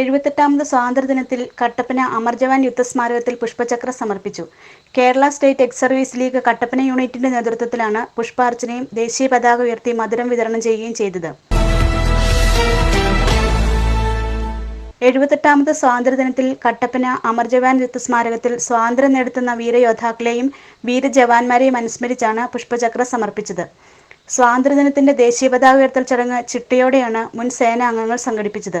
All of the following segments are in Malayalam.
എഴുപത്തെട്ടാമത് സ്വാതന്ത്ര്യദിനത്തിൽ കട്ടപ്പന അമർജവാൻ യുദ്ധസ്മാരകത്തിൽ പുഷ്പചക്ര സമർപ്പിച്ചു. Kerala state ex service league Kattappana യൂണിറ്റിന്റെ നേതൃത്വത്തിലാണ് പുഷ്പാർച്ചനയും ദേശീയ പതാക ഉയർത്തി മധുരം വിതരണം ചെയ്യുകയും ചെയ്തത്. എഴുപത്തെട്ടാമത് സ്വാതന്ത്ര്യദിനത്തിൽ കട്ടപ്പന അമർജവാൻ യുദ്ധസ്മാരകത്തിൽ സ്വാതന്ത്ര്യം നേടുത്തുന്ന വീരയോദ്ധാക്കളെയും വീരജവാന്മാരെയും അനുസ്മരിച്ചാണ് പുഷ്പചക്ര സമർപ്പിച്ചത്. സ്വാതന്ത്ര്യദിനത്തിന്റെ ദേശീയ പതാക ഉയർത്തൽ ചടങ്ങ് ചിട്ടയോടെയാണ് മുൻ സേനാംഗങ്ങൾ സംഘടിപ്പിച്ചത്.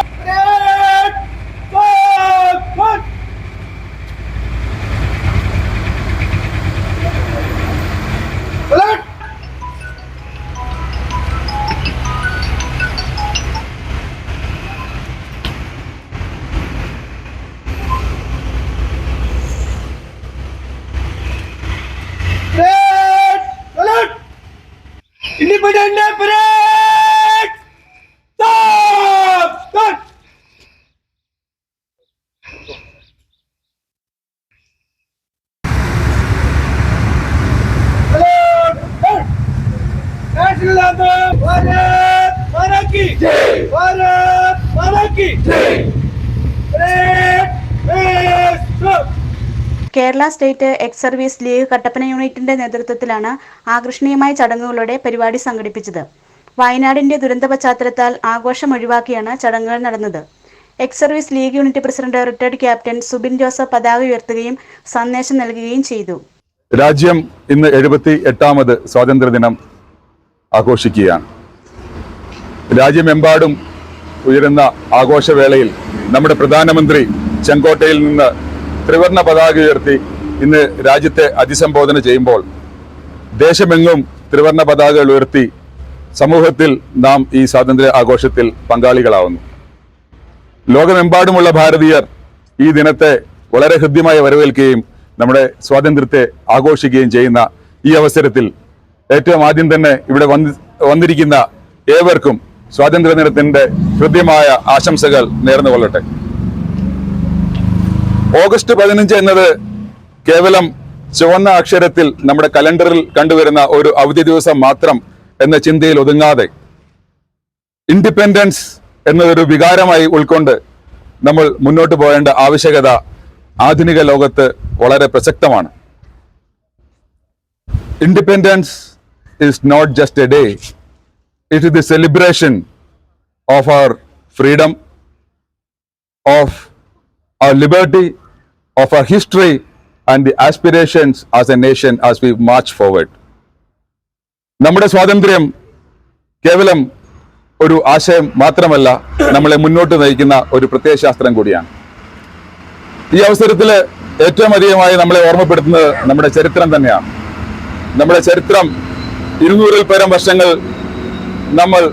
Kerala state ex service league Kattappana യൂണിറ്റിന്റെ നേതൃത്വത്തിലാണ് ആകർഷണീയമായ ചടങ്ങുകളുടെ പരിപാടി സംഘടിപ്പിച്ചത്. വയനാടിന്റെ ദുരന്ത പശ്ചാത്തലത്താൽ ആഘോഷം ഒഴിവാക്കിയാണ് ചടങ്ങുകൾ നടന്നത്. Ex service league unit president retired captain Subin Joseph പതാക ഉയർത്തുകയും സന്ദേശം നൽകുകയും ചെയ്തു. രാജ്യം ഇന്ന് എഴുപത്തി എട്ടാമത് സ്വാതന്ത്ര്യദിനം ആഘോഷിക്കുകയാണ്. രാജ്യമെമ്പാടും ഉയരുന്ന ആഘോഷവേളയിൽ നമ്മുടെ പ്രധാനമന്ത്രി ചെങ്കോട്ടയിൽ നിന്ന് ത്രിവർണ പതാക ഉയർത്തി ഇന്ന് രാജ്യത്തെ അഭിസംബോധന ചെയ്യുമ്പോൾ ദേശമെങ്ങും ത്രിവർണ പതാകകൾ ഉയർത്തി സമൂഹത്തിൽ നാം ഈ സ്വാതന്ത്ര്യ ആഘോഷത്തിൽ പങ്കാളികളാവുന്നു. ലോകമെമ്പാടുമുള്ള ഭാരതീയർ ഈ ദിനത്തെ വളരെ ഹൃദ്യമായി വരവേൽക്കുകയും നമ്മുടെ സ്വാതന്ത്ര്യത്തെ ആഘോഷിക്കുകയും ചെയ്യുന്ന ഈ അവസരത്തിൽ ഏറ്റവും ആദ്യം തന്നെ ഇവിടെ വന്ന് വന്നിരിക്കുന്ന ഏവർക്കും സ്വാതന്ത്ര്യ ദിനത്തിന്റെ ഹൃദ്യമായ ആശംസകൾ നേർന്നുകൊള്ളട്ടെ. ഓഗസ്റ്റ് പതിനഞ്ച് എന്നത് കേവലം ചുവന്ന അക്ഷരത്തിൽ നമ്മുടെ കലണ്ടറിൽ കണ്ടുവരുന്ന ഒരു അവധി ദിവസം മാത്രം എന്ന ചിന്തയിൽ ഒതുങ്ങാതെ ഇൻഡിപെൻഡൻസ് എന്നതൊരു വികാരമായി ഉൾക്കൊണ്ട് നമ്മൾ മുന്നോട്ട് പോകേണ്ട ആവശ്യകത ആധുനിക ലോകത്ത് വളരെ പ്രസക്തമാണ്. Independence is not just a day it is the celebration of our freedom of our liberty, of our history, and the aspirations as a nation as we march forward. നമ്മുടെ സ്വാതന്ത്ര്യം കേവലം ഒരു ആശയം മാത്രമല്ല നമ്മളെ മുന്നോട്ട് നയിക്കുന്ന ഒരു പ്രത്യയശാസ്ത്രം കൂടിയാണ്. ഈ അവസരത്തിൽ ഏറ്റവും അധികമായി നമ്മളെ ഓർമ്മപ്പെടുത്തുന്നത് നമ്മുടെ ചരിത്രം തന്നെയാണ്. നമ്മുടെ ചരിത്രം ഇരുന്നൂറിൽ പരം വർഷങ്ങൾ നമ്മൾ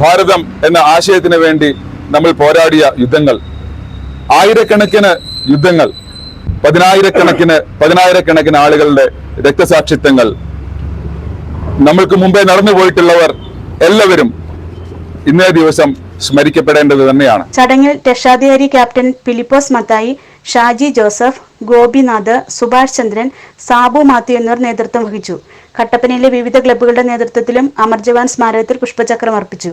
ഭാരതം എന്ന ആശയത്തിന് വേണ്ടി നമ്മൾ പോരാടിയ യുദ്ധങ്ങൾ. ആയിരക്കണക്കിന് യുദ്ധങ്ങൾ. പതിനായിരക്കണക്കിന് പതിനായിരക്കണക്കിന് ആളുകളുടെ രക്തസാക്ഷിത്വങ്ങൾ. നമ്മൾക്ക് മുമ്പേ നടന്നു പോയിട്ടുള്ളവർ എല്ലാവരും ഇന്നേ ദിവസം സ്മരിക്കപ്പെടേണ്ടത് തന്നെയാണ്. ചടങ്ങിൽ രക്ഷാധികാരി ക്യാപ്റ്റൻ ഫിലിപ്പോസ് മത്തായി ഷാജി ജോസഫ് ഗോപിനാഥ് സുഭാഷ് ചന്ദ്രൻ സാബു മാത്യു എന്നിവർ നേതൃത്വം വഹിച്ചു. കട്ടപ്പനയിലെ വിവിധ ക്ലബ്ബുകളുടെ നേതൃത്വത്തിലും അമർജവാൻ സ്മാരകത്തിൽ പുഷ്പചക്രം അർപ്പിച്ചു.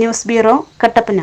News bureau Kattappana.